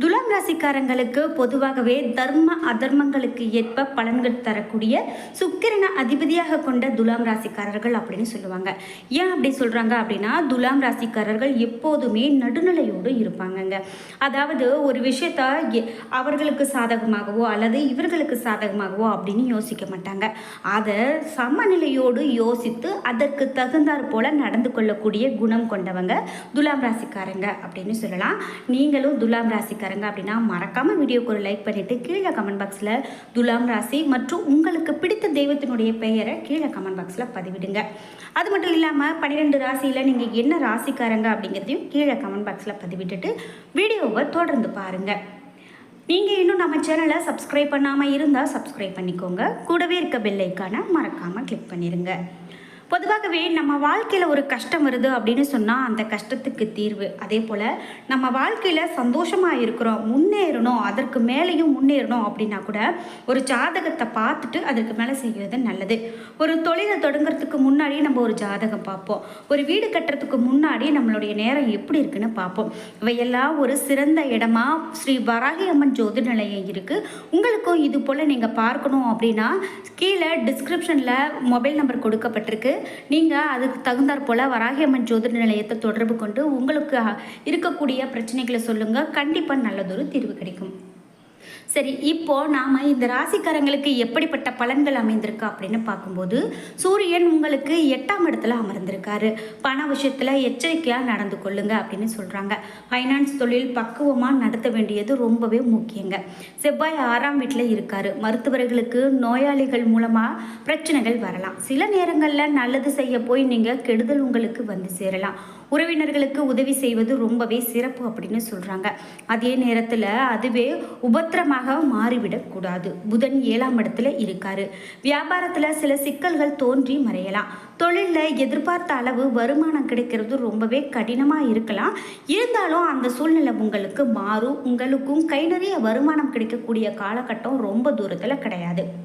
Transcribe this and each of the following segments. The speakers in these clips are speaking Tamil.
துலாம் ராசிக்காரங்களுக்கு பொதுவாகவே தர்ம அதர்மங்களுக்கு ஏற்ப பலன்கள் தரக்கூடிய சுக்கிரனை அதிபதியாக கொண்ட துலாம் ராசிக்காரர்கள் அப்படின்னு சொல்லுவாங்க. ஏன் அப்படி சொல்கிறாங்க அப்படின்னா துலாம் ராசிக்காரர்கள் எப்போதுமே நடுநிலையோடு இருப்பாங்கங்க. அதாவது ஒரு விஷயத்த எ- அவர்களுக்கு சாதகமாகவோ அல்லது இவர்களுக்கு சாதகமாகவோ அப்படின்னு யோசிக்க மாட்டாங்க. அதை சமநிலையோடு யோசித்து அதற்கு தகுந்தாற் போல நடந்து கொள்ளக்கூடிய குணம் கொண்டவங்க துலாம் ராசிக்காரங்க அப்படின்னு சொல்லலாம். நீங்களும் துலாம் ராசிக்காரங்க அப்படின்னா மறக்காமல் வீடியோக்கு ஒரு லைக் பண்ணிவிட்டு கீழே கமெண்ட் பாக்ஸில் துலாம் ராசி மற்றும் உங்களுக்கு பிடித்த தெய்வத்தினுடைய பெயரை கீழே கமெண்ட் பாக்ஸில் பதிவிடுங்க. அது மட்டும் இல்லாமல் பன்னிரெண்டு ராசியில் நீங்கள் என்ன ராசிக்காரங்க அப்படிங்கிறதையும் கீழே கமெண்ட் பாக்ஸில் பதிவிட்டுட்டு வீடியோவை தொடர்ந்து பாருங்கள் நீங்கள் இன்னும் நம்ம சேனலை சப்ஸ்கிரைப் பண்ணாமல் இருந்தால் சப்ஸ்கிரைப் பண்ணிக்கோங்க. கூடவே இருக்க பெல்லைக்கான மறக்காமல் கிளிக் பண்ணிடுங்க பொதுவாகவே நம்ம வாழ்க்கையில் ஒரு கஷ்டம் வருது அப்படின்னு சொன்னால் அந்த கஷ்டத்துக்கு தீர்வு. அதே போல் நம்ம வாழ்க்கையில் சந்தோஷமாக இருக்கிறோம் முன்னேறணும் அதற்கு மேலேயும் முன்னேறணும் அப்படின்னா கூட ஒரு ஜாதகத்தை பார்த்துட்டு அதற்கு மேலே செய்கிறது நல்லது. ஒரு தொழிலை தொடங்குறதுக்கு முன்னாடி நம்ம ஒரு ஜாதகம் பார்ப்போம். ஒரு வீடு கட்டுறதுக்கு முன்னாடி நம்மளுடைய நேரம் எப்படி இருக்குன்னு பார்ப்போம். இவையெல்லாம் ஒரு சிறந்த இடமா ஸ்ரீ வராகி அம்மன் ஜோதி நிலையம் இருக்குது உங்களுக்கும் இது போல் நீங்கள் பார்க்கணும் அப்படின்னா கீழே டிஸ்கிரிப்ஷனில் மொபைல் நம்பர் கொடுக்கப்பட்டிருக்கு. நீங்கள் அதுக்கு தகுந்தாற் போல் வராகியம்மன் ஜோதிட நிலையத்தை தொடர்பு கொண்டு உங்களுக்கு இருக்கக்கூடிய பிரச்சனைகளை சொல்லுங்கள் கண்டிப்பாக நல்லதொரு தீர்வு கிடைக்கும். சரி இப்போ நாம இந்த ராசிக்காரங்களுக்கு எப்படிப்பட்ட பலன்கள் அமைந்திருக்கு அப்படின்னு பார்க்கும்போது சூரியன் உங்களுக்கு எட்டாம் இடத்துல அமர்ந்திருக்காரு. பண விஷயத்துல எச்சரிக்கையா நடந்து கொள்ளுங்க அப்படின்னு சொல்றாங்க. ஃபைனான்ஸ் தொழில் பக்குவமா நடத்த வேண்டியது ரொம்பவே முக்கியங்க. செவ்வாய் ஆறாம் வீட்டில் இருக்காரு. மருத்துவர்களுக்கு நோயாளிகள் மூலமா பிரச்சனைகள் வரலாம். சில நேரங்களில் நல்லது செய்ய போய் நீங்க கெடுதல் உங்களுக்கு வந்து சேரலாம். உறவினர்களுக்கு உதவி செய்வது ரொம்பவே சிறப்பு அப்படின்னு சொல்கிறாங்க அதே நேரத்தில் அதுவே உபத்திரமாக மாறிவிடக்கூடாது புதன் ஏழாம் இடத்துல இருக்காரு. வியாபாரத்தில் சில சிக்கல்கள் தோன்றி மறையலாம். தொழிலில் எதிர்பார்த்த அளவு வருமானம் கிடைக்கிறது ரொம்பவே கடினமாக இருக்கலாம். இருந்தாலும் அந்த சூழ்நிலை உங்களுக்கு மாறும். உங்களுக்கும் கை நிறைய வருமானம் கிடைக்கக்கூடிய காலகட்டம் ரொம்ப தூரத்தில் கிடையாது.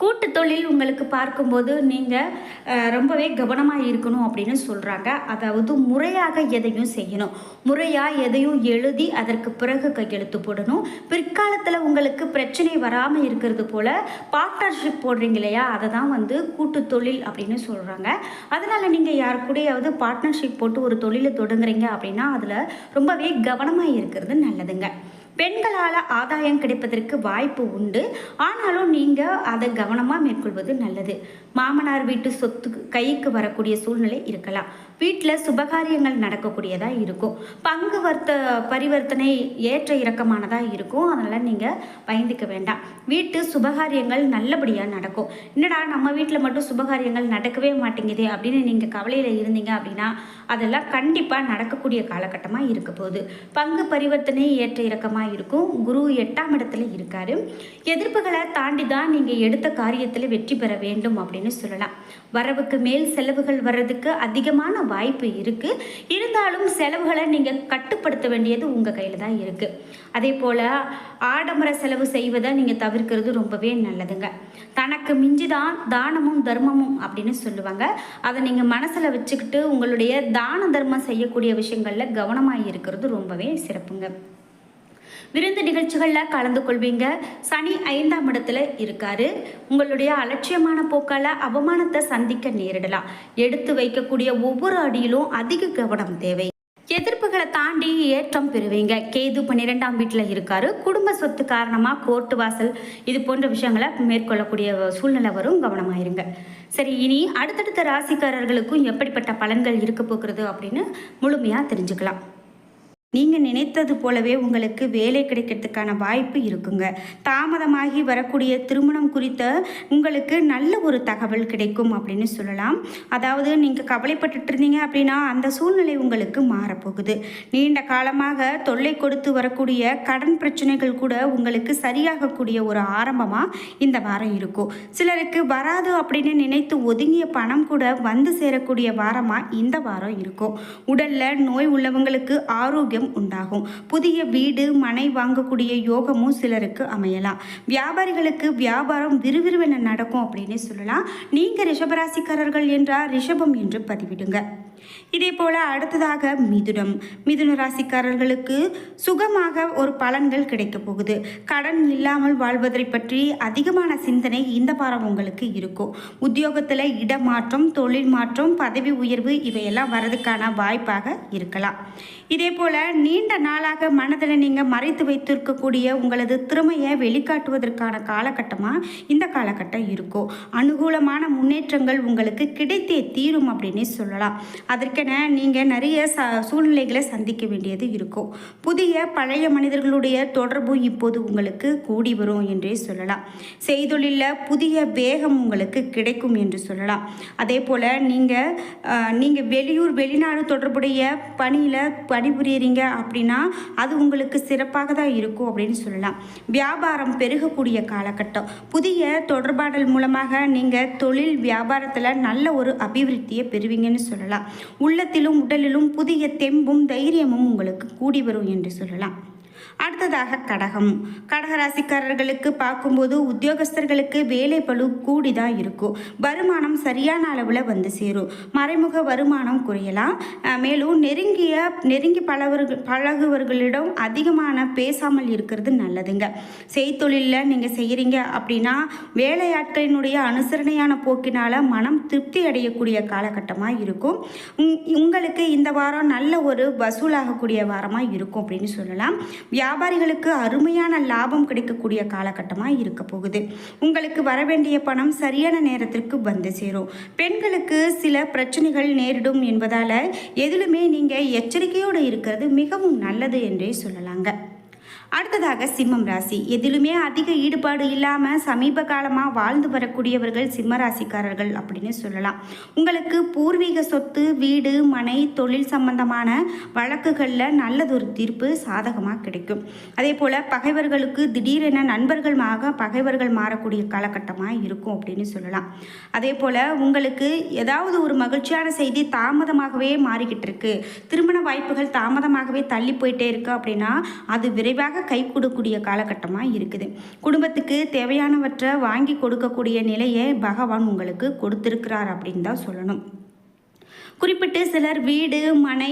கூட்டு தொழில் உங்களுக்கு பார்க்கும்போது நீங்கள் ரொம்பவே கவனமாக இருக்கணும் அப்படின்னு சொல்கிறாங்க அதாவது முறையாக எதையும் செய்யணும். முறையாக எதையும் எழுதி அதற்கு பிறகு கையெழுத்து போடணும். பிற்காலத்தில் உங்களுக்கு பிரச்சனை வராமல் இருக்கிறது போல் பார்ட்னர்ஷிப் போடுறீங்க இல்லையா? அதை தான் வந்து கூட்டு தொழில் அப்படின்னு சொல்கிறாங்க அதனால் நீங்கள் யார் கூடயாவது பார்ட்னர்ஷிப் போட்டு ஒரு தொழிலை தொடங்குறீங்க அப்படின்னா அதில் ரொம்பவே கவனமாக இருக்கிறது நல்லதுங்க. பெண்களால் ஆதாயம் கிடைப்பதற்கு வாய்ப்பு உண்டு. ஆனாலும் நீங்கள் அதை கவனமாக மேற்கொள்வது நல்லது. மாமனார் வீட்டு சொத்து கைக்கு வரக்கூடிய சூழ்நிலை இருக்கலாம். வீட்டில் சுபகாரியங்கள் நடக்கக்கூடியதாக இருக்கும். பங்கு வர்த்த பரிவர்த்தனை ஏற்ற இறக்கமானதாக இருக்கும். அதனால் நீங்கள் பயந்துக்க வேண்டாம். வீட்டு சுபகாரியங்கள் நல்லபடியாக நடக்கும். என்னடா நம்ம வீட்டில் மட்டும் சுபகாரியங்கள் நடக்கவே மாட்டேங்குது அப்படின்னு நீங்கள் கவலையில் இருந்தீங்க அப்படின்னா அதெல்லாம் கண்டிப்பாக நடக்கக்கூடிய காலகட்டமாக இருக்க போகுது. பங்கு பரிவர்த்தனை ஏற்ற இறக்கமாக இருக்கும் குரு எட்டாம் இடத்துல இருக்காரு. எதிர்ப்புகளை தாண்டி தான் நீங்கள் எடுத்த காரியத்தில் வெற்றி பெற வேண்டும் அப்படின்னு சொல்லலாம். வரவுக்கு மேல் செலவுகள் வர்றதுக்கு அதிகமான வாய்ப்பு இருக்குது இருந்தாலும் செலவுகளை நீங்கள் கட்டுப்படுத்த வேண்டியது உங்கள் கையில் தான் இருக்குது அதே போல் ஆடம்பர செலவு செய்வதை நீங்கள் தவிர்க்கிறது ரொம்பவே நல்லதுங்க. தனக்கு மிஞ்சி தான் தானமும் தர்மமும் அப்படின்னு சொல்லுவாங்க. அதை நீங்கள் மனசில் வச்சுக்கிட்டு உங்களுடைய தான தர்மம் செய்யக்கூடிய விஷயங்களில் கவனமாக இருக்கிறது ரொம்பவே சிறப்புங்க. விருந்து நிகழ்ச்சிகளில் கலந்து கொள்வீங்க. சனி ஐந்தாம் இடத்துல இருக்காரு. உங்களுடைய அலட்சியமான போக்கால அவமானத்தை சந்திக்க நேரிடலாம். எடுத்து வைக்கக்கூடிய ஒவ்வொரு அடியிலும் அதிக கவனம் தேவை. எதிர்ப்புகளை தாண்டி ஏற்றம் பெறுவீங்க. கேது பன்னிரெண்டாம் வீட்டில் இருக்காரு. குடும்ப சொத்து காரணமாக கோர்ட்டு வாசல் இது போன்ற விஷயங்களை மேற்கொள்ளக்கூடிய சூழ்நிலை வரும். கவனமாயிருங்க. சரி இனி அடுத்தடுத்த ராசிக்காரர்களுக்கும் எப்படிப்பட்ட பலன்கள் இருக்க போகிறது அப்படின்னு முழுமையாக தெரிஞ்சுக்கலாம். நீங்கள் நினைத்தது போலவே உங்களுக்கு வேலை கிடைக்கிறதுக்கான வாய்ப்பு இருக்குங்க. தாமதமாகி வரக்கூடிய திருமணம் குறித்த உங்களுக்கு நல்ல ஒரு தகவல் கிடைக்கும் அப்படின்னு சொல்லலாம். அதாவது நீங்கள் கவலைப்பட்டுட்டு இருந்தீங்க அப்படின்னா அந்த சூழ்நிலை உங்களுக்கு மாறப்போகுது. நீண்ட காலமாக தொல்லை கொடுத்து வரக்கூடிய கடன் பிரச்சனைகள் கூட உங்களுக்கு சரியாகக்கூடிய ஒரு ஆரம்பமாக இந்த வாரம் இருக்கும். சிலருக்கு வராது அப்படின்னு நினைத்து ஒதுங்கிய பணம் கூட வந்து சேரக்கூடிய வாரமாக இந்த வாரம் இருக்கும். உடலில் நோய் உள்ளவங்களுக்கு ஆரோக்கியம் உண்டாகும். புதிய வீடு மனை வாங்கக்கூடிய யோகமும் சிலருக்கு அமையலாம். வியாபாரிகளுக்கு வியாபாரம் விறுவிறுவென நடக்கும் அப்படின்னு சொல்லலாம். நீங்கள் ரிஷபராசிக்காரர்கள் என்றால் ரிஷபம் என்று பதிவிடுங்க. இதே போல் அடுத்ததாக மிதுனம். மிதுன ராசிக்காரர்களுக்கு சுகமாக ஒரு பலன்கள் கிடைக்கப் போகுது. கடன் இல்லாமல் வாழ்வதை பற்றி அதிகமான சிந்தனை இந்த வாரம் உங்களுக்கு இருக்கும். உத்தியோகத்தில் இடமாற்றம் தொழில் மாற்றம் பதவி உயர்வு இவையெல்லாம் வரதுக்கான வாய்ப்பாக இருக்கலாம். இதே போல் நீண்ட நாளாக மனதில் நீங்கள் மறைத்து வைத்திருக்கக்கூடிய உங்களது திறமையை வெளிக்காட்டுவதற்கான காலகட்டமாக இந்த காலகட்டம் இருக்கும் அனுகூலமான முன்னேற்றங்கள் உங்களுக்கு கிடைத்தே தீரும் அப்படின்னு சொல்லலாம். அதற்கென நீங்கள் நிறைய ச சூழ்நிலைகளை சந்திக்க வேண்டியது இருக்கும் புதிய பழைய மனிதர்களுடைய தொடர்பு இப்போது உங்களுக்கு கூடி வரும் என்றே சொல்லலாம். செய்தொழிலில் புதிய வேகம் உங்களுக்கு கிடைக்கும் என்று சொல்லலாம். அதே போல் நீங்கள் நீங்கள் வெளியூர் வெளிநாடு தொடர்புடைய பணியில் பணிபுரியறீங்க அப்படின்னா அது உங்களுக்கு சிறப்பாக தான் இருக்கும் அப்படின்னு சொல்லலாம். வியாபாரம் பெருகக்கூடிய காலகட்டம். புதிய தொடர்பாடல் மூலமாக நீங்கள் தொழில் வியாபாரத்தில் நல்ல ஒரு அபிவிருத்தியை பெறுவீங்கன்னு சொல்லலாம். உள்ளத்திலும் உடலிலும் புதிய தெம்பும் தைரியமும் உங்களுக்கு கூடி வரும் என்று சொல்லலாம். அடுத்ததாக கடகம். கடகராசிக்காரர்களுக்கு பார்க்கும்போது உத்தியோகஸ்தர்களுக்கு வேலை பழு கூடி தான் இருக்கும். வருமானம் சரியான அளவில் வந்து சேரும். மறைமுக வருமானம் குறையலாம். மேலும் நெருங்கிய நெருங்கி பழவர்கள் பழகுவர்களிடம் அதிகமான பேசாமல் இருக்கிறது நல்லதுங்க. செய்தொழிலில் நீங்கள் செய்கிறீங்க அப்படின்னா வேலையாட்களினுடைய அனுசரணையான போக்கினால் மனம் திருப்தி அடையக்கூடிய காலகட்டமாக இருக்கும். உங்- உங்களுக்கு இந்த வாரம் நல்ல ஒரு வசூலாகக்கூடிய வாரமாக இருக்கும் அப்படின்னு சொல்லலாம். வியாபாரிகளுக்கு அருமையான லாபம் கிடைக்கக்கூடிய காலகட்டமாக இருக்க போகுது. உங்களுக்கு வர வேண்டிய பணம் சரியான நேரத்திற்கு வந்து சேரும். பெண்களுக்கு சில பிரச்சனைகள் நேரிடும் என்பதால் எதிலுமே நீங்கள் எச்சரிக்கையோடு இருக்கிறது மிகவும் நல்லது என்றே சொல்லலாங்க. அடுத்ததாக சிம்மம் ராசி. எதிலுமே அதிக ஈடுபாடு இல்லாமல் சமீப காலமாக வாழ்ந்து வரக்கூடியவர்கள் சிம்ம ராசிக்காரர்கள் அப்படின்னு சொல்லலாம். உங்களுக்கு பூர்வீக சொத்து வீடு மனை தொழில் சம்பந்தமான வழக்குகளில் நல்லதொரு தீர்ப்பு சாதகமாக கிடைக்கும். அதே போல் பகைவர்களுக்கு திடீரென நண்பர்களாக பகைவர்கள் மாறக்கூடிய காலகட்டமாக இருக்கும் அப்படின்னு சொல்லலாம். அதே போல் உங்களுக்கு ஏதாவது ஒரு மகிழ்ச்சியான செய்தி தாமதமாகவே மாறிக்கிட்டு இருக்கு திருமண வாய்ப்புகள் தாமதமாகவே தள்ளி போயிட்டே இருக்கு அப்படின்னா அது விரைவாக கை கொடுக்கக்கூடிய காலகட்டமாக இருக்குது. குடும்பத்துக்கு தேவையானவற்றை வாங்கி கொடுக்கக்கூடிய நிலையை பகவான் உங்களுக்கு கொடுத்திருக்கிறார் அப்படின்னு தான் சொல்லணும். குறிப்பிட்டு சிலர் வீடு மனை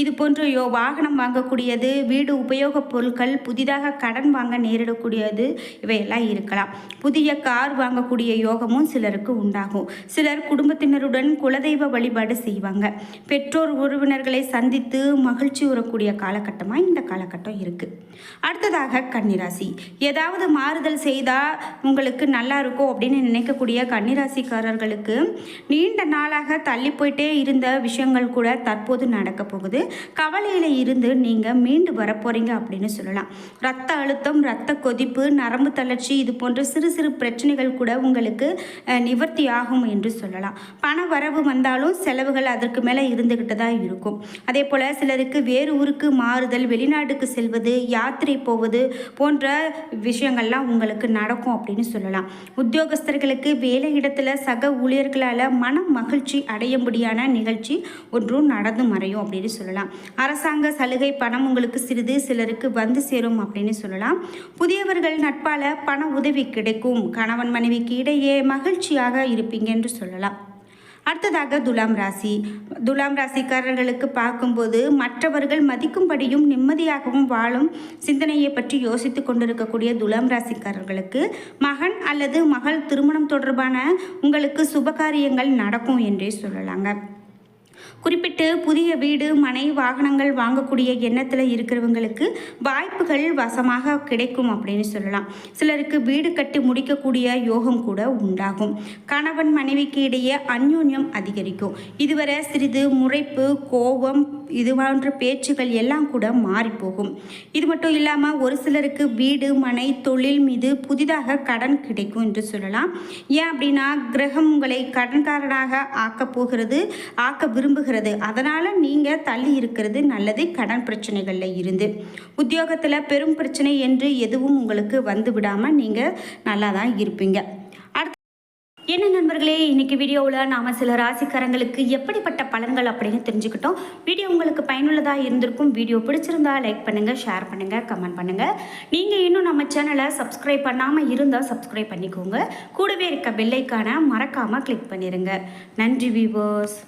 இது போன்ற யோ வாகனம் வாங்கக்கூடியது வீடு உபயோகப் பொருட்கள் புதிதாக கடன் வாங்க நேரிடக்கூடியது இவையெல்லாம் இருக்கலாம். புதிய கார் வாங்கக்கூடிய யோகமும் சிலருக்கு உண்டாகும். சிலர் குடும்பத்தினருடன் குலதெய்வ வழிபாடு செய்வாங்க. பெற்றோர் உறவினர்களை சந்தித்து மகிழ்ச்சி உறக்கூடிய காலகட்டமாக இந்த காலகட்டம் இருக்குது அடுத்ததாக கன்னிராசி. ஏதாவது மாறுதல் செய்தால் உங்களுக்கு நல்லா இருக்கும் அப்படின்னு நினைக்கக்கூடிய கன்னிராசிக்காரர்களுக்கு நீண்ட நாளாக தள்ளி போயிட்டே இருந்த விஷயங்கள் கூட தற்போது நடக்க போகுது. கவலையில் இருந்து நீங்கள் மீண்டு வரப்போறீங்க அப்படின்னு சொல்லலாம். ரத்த அழுத்தம் ரத்த கொதிப்பு நரம்பு தளர்ச்சி இது போன்ற சிறு சிறு பிரச்சனைகள் கூட உங்களுக்கு நிவர்த்தி ஆகும் என்று சொல்லலாம். பண வரவு வந்தாலும் செலவுகள் அதற்கு மேலே இருந்துக்கிட்டு தான் இருக்கும். அதே போல் சிலருக்கு வேறு ஊருக்கு மாறுதல் வெளிநாட்டுக்கு செல்வது யாத்திரை போவது போன்ற விஷயங்கள்லாம் உங்களுக்கு நடக்கும் அப்படின்னு சொல்லலாம். உத்தியோகஸ்தர்களுக்கு வேலை இடத்துல சக ஊழியர்களால் மன மகிழ்ச்சி அடையும்படியான நிகழ்ச்சி ஒன்றும் நடந்து மறையும் அப்படின்னு சொல்லலாம். அரசாங்க சலுகை பணம் உங்களுக்கு சிறிது சிலருக்கு வந்து சேரும் அப்படின்னு சொல்லலாம். புதியவர்கள் நட்பால் பண உதவி கிடைக்கும். கணவன் மனைவிக்கு இடையே மகிழ்ச்சியாக இருப்பீங்க என்று சொல்லலாம். அடுத்ததாக துலாம் ராசி. துலாம் ராசிக்காரர்களுக்கு பார்க்கும்போது மற்றவர்கள் மதிக்கும்படியும் நிம்மதியாகவும் வாழும் சிந்தனையை பற்றி யோசித்து கொண்டிருக்கக்கூடிய துலாம் ராசிக்காரர்களுக்கு மகன் அல்லது மகள் திருமணம் தொடர்பான உங்களுக்கு சுபகாரியங்கள் நடக்கும் என்றே சொல்லலாங்க. குறிப்பிட்டு புதிய வீடு மனை வாகனங்கள் வாங்கக்கூடிய எண்ணத்தில் இருக்கிறவங்களுக்கு வாய்ப்புகள் வசமாக கிடைக்கும் அப்படின்னு சொல்லலாம். சிலருக்கு வீடு கட்டி முடிக்கக்கூடிய யோகம் கூட உண்டாகும். கணவன் மனைவிக்கு இடையே அந்யோன்யம் அதிகரிக்கும். இதுவரை சிறிது முறைப்பு கோபம் இது போன்ற பேச்சுகள் எல்லாம் கூட மாறி போகும். இது மட்டும் இல்லாமல் ஒரு சிலருக்கு வீடு மனை தொழில் மீது புதிதாக கடன் கிடைக்கும் என்று சொல்லலாம். ஏன் அப்படின்னா கிரகம் உங்களை கடன்காரனாக ஆக்கப் போகிறது ஆக்க விரும்புகிறது அதனால் நீங்கள் தள்ளி இருக்கிறது நல்லது. கடன் பிரச்சனைகளில் இருந்து. உத்தியோகத்தில் பெரும் பிரச்சனை என்று எதுவும் உங்களுக்கு வந்து விடாமல் நீங்கள் நல்லா தான் இருப்பீங்க என்ன நண்பர்களே இன்னைக்கு வீடியோவில் நாம் சில ராசிக்காரங்களுக்கு எப்படிப்பட்ட பலன்கள் அப்படின்னு தெரிஞ்சுக்கிட்டோம். வீடியோ உங்களுக்கு பயனுள்ளதாக இருந்திருக்கும். வீடியோ பிடிச்சிருந்தா லைக் பண்ணுங்கள் ஷேர் பண்ணுங்கள் கமெண்ட் பண்ணுங்கள் நீங்கள் இன்னும் நம்ம சேனலை சப்ஸ்கிரைப் பண்ணாமல் இருந்தால் சப்ஸ்கிரைப் பண்ணிக்கோங்க. கூடவே இருக்க பெல்லைக்கான மறக்காமல் கிளிக் பண்ணிடுங்க நன்றி வீவர்ஸ்